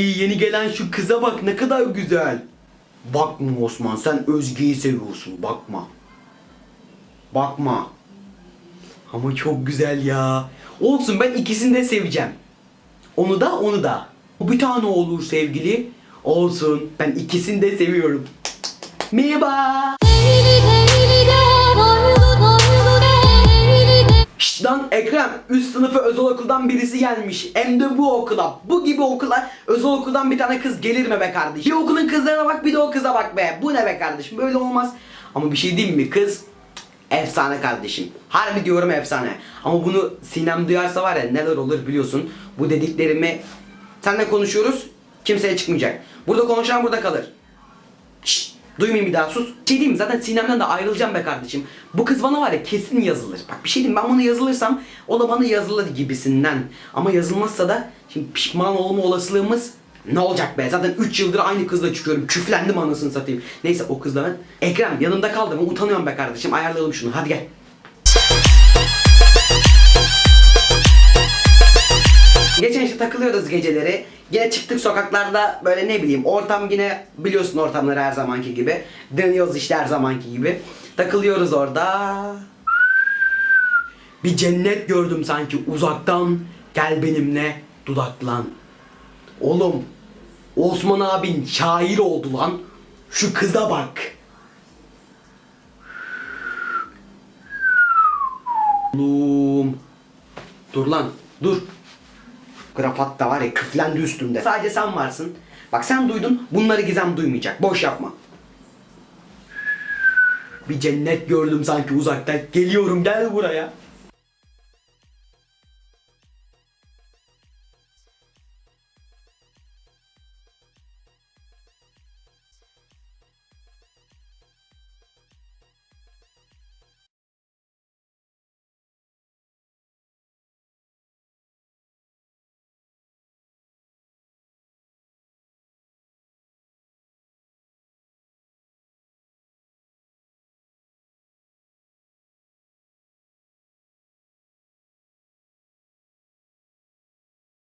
Yeni gelen şu kıza bak ne kadar güzel. Bakma Osman sen Özge'yi seviyorsun bakma. Bakma. Ama çok güzel ya. Olsun ben ikisini de seveceğim. Onu da onu da. Bir tane olur sevgili. Olsun ben ikisini de seviyorum. Merhaba. Lan Ekrem üst sınıfı özel okuldan birisi gelmiş. Hem de bu okula. Bu gibi okula özel okuldan bir tane kız gelir mi be kardeşim? Bir okulun kızlarına bak bir de o kıza bak be. Bu ne be kardeşim böyle olmaz. Ama bir şey diyeyim mi kız? Efsane kardeşim. Harbi diyorum efsane. Ama bunu Sinem duyarsa var ya neler olur biliyorsun. Bu dediklerimi seninle konuşuyoruz. Kimseye çıkmayacak. Burada konuşan burada kalır. Şşt, duymayayım bir daha sus. Bir şey diyeyim zaten Sinem'den de ayrılacağım be kardeşim. Bu kız bana var ya kesin yazılır. Bak bir şey diyeyim ben bana yazılırsam o da bana yazılır gibisinden. Ama yazılmazsa da şimdi pişman olma olasılığımız ne olacak be? Zaten 3 yıldır aynı kızla çıkıyorum. Küflendim anasını satayım. Neyse o kızla ben. Ekrem yanımda kaldı mı? Utanıyorum be kardeşim. Ayarlayalım şunu. Hadi gel. Takılıyoruz geceleri. Yine çıktık sokaklarda böyle ne bileyim ortam yine biliyorsun ortamları her zamanki gibi. Dönüyoruz işte her zamanki gibi. Takılıyoruz orada. Bir cennet gördüm sanki uzaktan. Gel benimle dudaklan. Oğlum Osman abin şair oldu lan. Şu kıza bak. Oğlum. Dur lan dur. Grafat da var ya küflendi üstümde. Sadece sen varsın. Bak sen duydun bunları Gizem duymayacak. Boş yapma. Bir cennet gördüm sanki uzaktan. Geliyorum gel buraya.